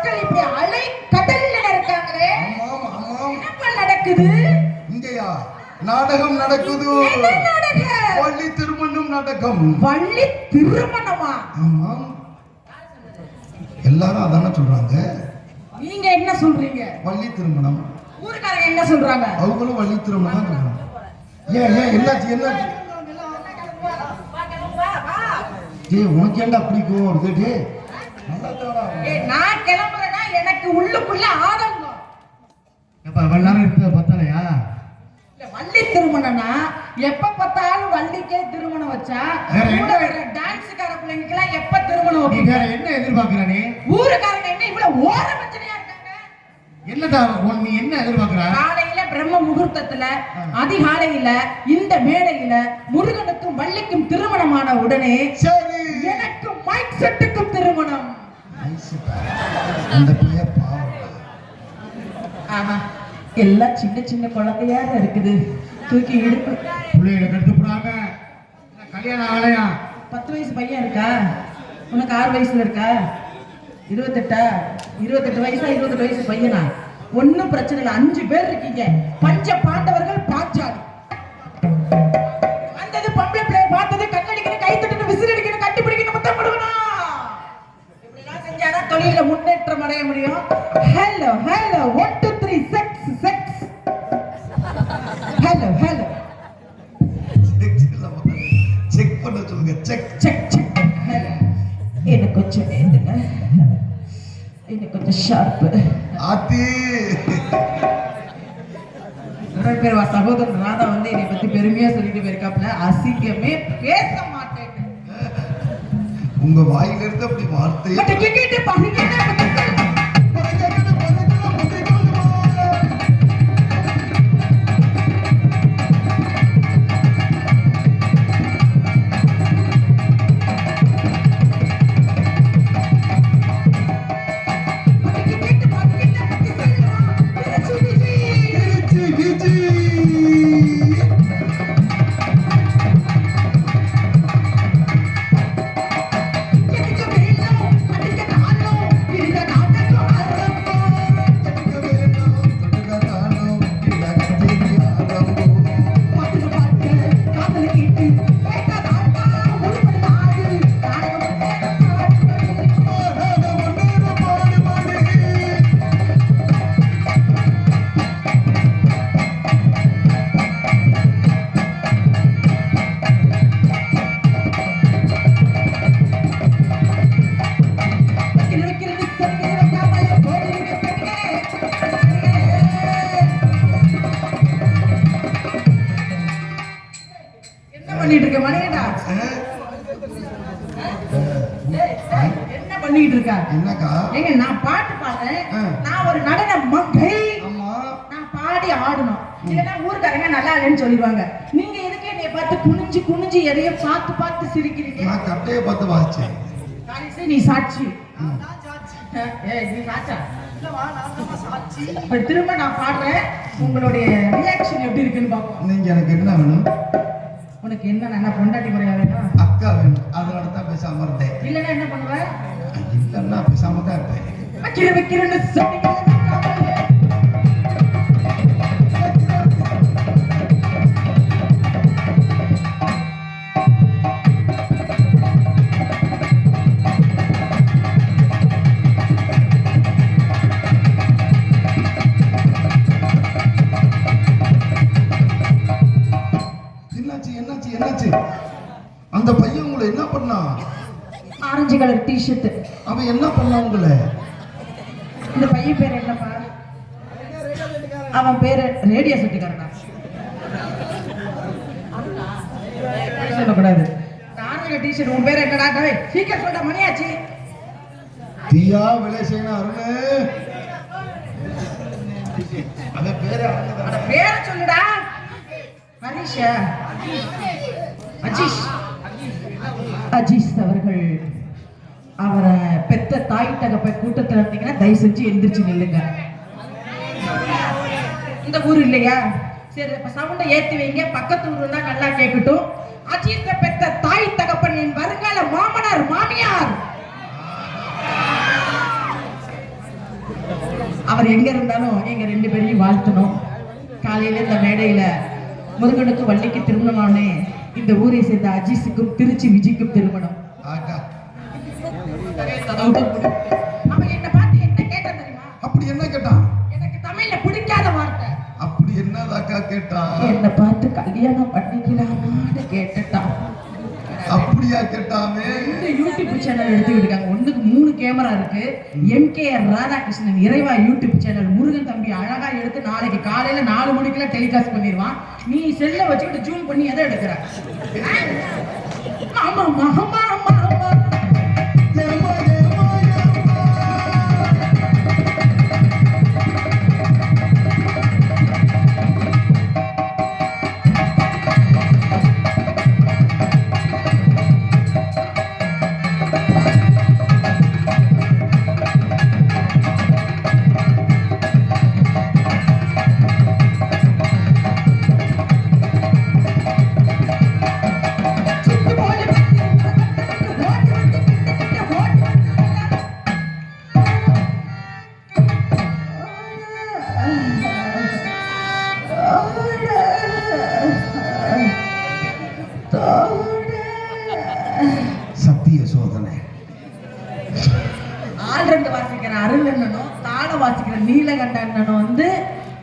என்ன மக்கள் இப்படி அலை கடல்ல இருக்காங்களே? என்னப்பா நடக்குது? இங்கயா நாடகம் நடக்குது. என்ன வள்ளி திருமணம் நாடகம். வள்ளி திருமணமா? ஆமாம். எல்லாரும் அதானே சொல்றாங்க? நீங்க என்ன சொல்றீங்க? வள்ளி திருமணம். ஊருக்காரங்க என்ன சொல்றாங்க? அவங்களும் வள்ளி திருமணம் தான் சொல்றாங்க. ஏன் ஏன் என்னாச்சு என்னாச்சு? ஏய் உனக்கு அப்படி கோவம் வருது டேய். நான் கிளம்புறேன்னா எனக்கு உள்ளுக்குள்ள ஆதங்கம். எப்ப பத்தலையா? வள்ளி திருமணம்னா பார்த்தாலும் வள்ளிக்கே திருமணம் வச்சா? கூட வர எப்ப திருமணம் நீ வைப்பீங்க? வேற என்ன எதிர்பார்க்கற நீ? ஊருக்காரங்க என்ன இவ்வளவு ஓர பிரச்சனையா இருக்காங்க? என்னடா உன் நீ என்ன எதிர்பார்க்கற? காலையில பிரம்ம முகூர்த்தத்துல அதிகாலையில இந்த மேடையில முருகனுக்கும் வள்ளிக்கும் திருமணமான உடனே சரி. எனக்கும் மைக் திருமணம் அந்த பையன் பாவம். ஆஹா எல்லாம் சின்ன சின்ன குழந்தையா இருக்குது. தூக்கி இடுப்பு. பிள்ளைகளை கெடுத்து போடாம கல்யாணம் ஆகலையா பத்து வயசு பையன் இருக்கா? உனக்கு ஆறு வயசுல இருக்கா? இருபத்தெட்டா? இருபத்தெட்டு வயசா இருபத்தெட்டு வயசு பையனா? ஒண்ணும் பிரச்சனை இல்லை. அஞ்சு பேர் இருக்கீங்க. பஞ்ச பாண்டவர்கள் Panchali. Hello hello one two three checks checks hello hello check பண்ண சொல்லுங்க செக் செக் செக் ஹலோ எனக்கு கொஞ்சம் வேண்டுங்க எனக்கு கொஞ்சம் ஷார்ப்பு ஆத்தி. நிறைய பேர் வா சகோதரன் ராதா வந்து என்னை பத்தி பெருமையா சொல்லிட்டு போயிருக்காப்ல அசிங்கமே பேச மாட்டேன் உங்க வாயில இருந்து அப்படி வார்த்தை கேட்டு பகுதியான என்ன பண்ணிட்டு இருக்க மணிகண்டா என்ன பண்ணிட்டு இருக்க என்னக்கா? ஏங்க நான் பாட்டு பாடுறேன். நான் ஒரு நடன மங்கை. நான் பாடி ஆடணும். இல்லைன்னா ஊருக்காரங்க நல்லா இல்லைன்னு சொல்லிடுவாங்க. நீங்க எதுக்கு என்னைய பார்த்து குனிஞ்சு குனிஞ்சு எதையோ பார்த்து பார்த்து சிரிக்கிறீங்க? நான் கட்டையை பார்த்து வாச்சேன் நீ சாட்சி. ம். ஏய், நீ சாட்சா? இப்ப திரும்ப நான் பாடுறேன். உங்களுடைய ரியாக்ஷன் எப்படி இருக்குன்னு பார்ப்போம். நீங்க எனக்கு என்ன வேணும்? உனக்கு என்ன என்ன பொண்டாட்டி வேணும்? அக்கா வேணும். அதனால தான் பேசாம இருந்தேன். இல்லைன்னா என்ன பண்ணுவ? இல்லைன்னா பேசாம தான் இருப்பேன். வைக்கிற வைக்கிறேன்னு சொன்னீங்க என்னாச்சு? அந்த பையன் உங்களை என்ன பண்ணான் ஆரஞ்சு கலர் டிஷர்ட் அவன் என்ன பண்ணான் உங்களை? இந்த பையன் பேர் என்னப்பா? அவன் பேரு ரேடியோ செட்டுக்காரனா சொல்லக்கூடாது. ஆரஞ்சு டிஷர்ட் உன் பேர் என்னடா? டேய், சீக்கிரம் சொல்ல மணியாச்சு. தீயா விலை செய்யணும் அருண். அவன் பேரு அருண் அந்த பேரை சொல்லுடா. ஹரிஷா அஜீஷ். அஜீஷ் அவர்கள் அவரை பெத்த தாய் தகப்ப கூட்டத்தில் இருந்தீங்கன்னா தயவு செஞ்சு எந்திரிச்சு நில்லுங்க. இந்த ஊர் இல்லையா? சரி அப்ப சவுண்டை ஏத்தி வைங்க. பக்கத்து ஊர் தான் நல்லா கேட்கட்டும். அஜீத்த பெத்த தாய் தகப்பன் என் வருங்கால மாமனார் மாமியார். அவர் எங்க இருந்தாலும் எங்க ரெண்டு பேரையும் வாழ்த்தணும். காலையில இந்த மேடையில முருகனுக்கு வள்ளிக்கு திருமணமானே இந்த ஊரை சேர்ந்த அஜிஸுக்கும் திருச்சி விஜய்க்கும் திருமணம். அவன் என்ன பார்த்து என்ன கேட்டான் தெரியுமா? அப்படி என்ன கேட்டான் எனக்கு தமிழ்ல பிடிக்காத வார்த்தை. அப்படி என்னதாக்கா கேட்டான் என்ன பார்த்து கல்யாணம் பண்ணிக்கலாமான்னு கேட்டுட்டான் அப்படியா கேட்டாமே இந்த யூடியூப் சேனல் எடுத்துக்கிட்டு இருக்காங்க ஒண்ணுக்கு மூணு கேமரா இருக்கு. எம்கேஆர் ராதாகிருஷ்ணன் இறைவா யூடியூப் சேனல் முருகன் தம்பி அழகா எடுத்து நாளைக்கு காலையில நாலு மணிக்கெல்லாம் டெலிகாஸ்ட் பண்ணிடுவான். நீ செல்ல வச்சுக்கிட்டு ஜூம் பண்ணி எதை எடுக்கிற? ஆமா ஆமா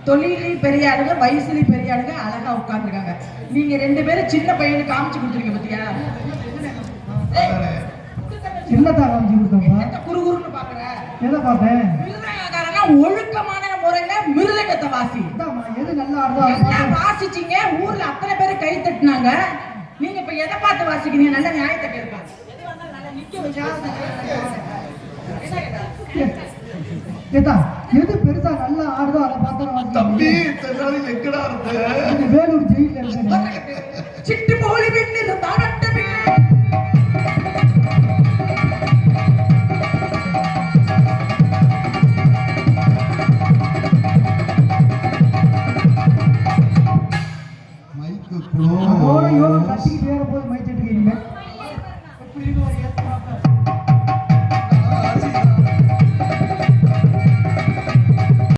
தொழிலையும் பெரிய ஆளுங்க வயசுலயும் பெரிய ஆளுங்க அழகா உட்கார்ந்துருக்காங்க. நீங்க ரெண்டு பேரும் சின்ன பையனுக்கு காமிச்சு கொடுத்துருங்க பத்தியா. என்னத்தா காமிச்சு என்னத்த குறுகுறுன்னு பாக்குற? எதை பார்த்தேன்? ஒழுக்கமான முறையில மிருதங்கத்தை வாசி. எது நல்லா. வாசிச்சீங்க? ஊர்ல அத்தனை பேர் கை தட்டுனாங்க. நீங்க இப்ப எதை பார்த்து வாசிக்கிறீங்க? நல்ல நியாயத்தை கேட்பாங்க எது பெருசா நல்லா ஆடுதோ அதை தம்பி எங்கடா இருந்த வேலூர் ஜெயில சிட்டு போலி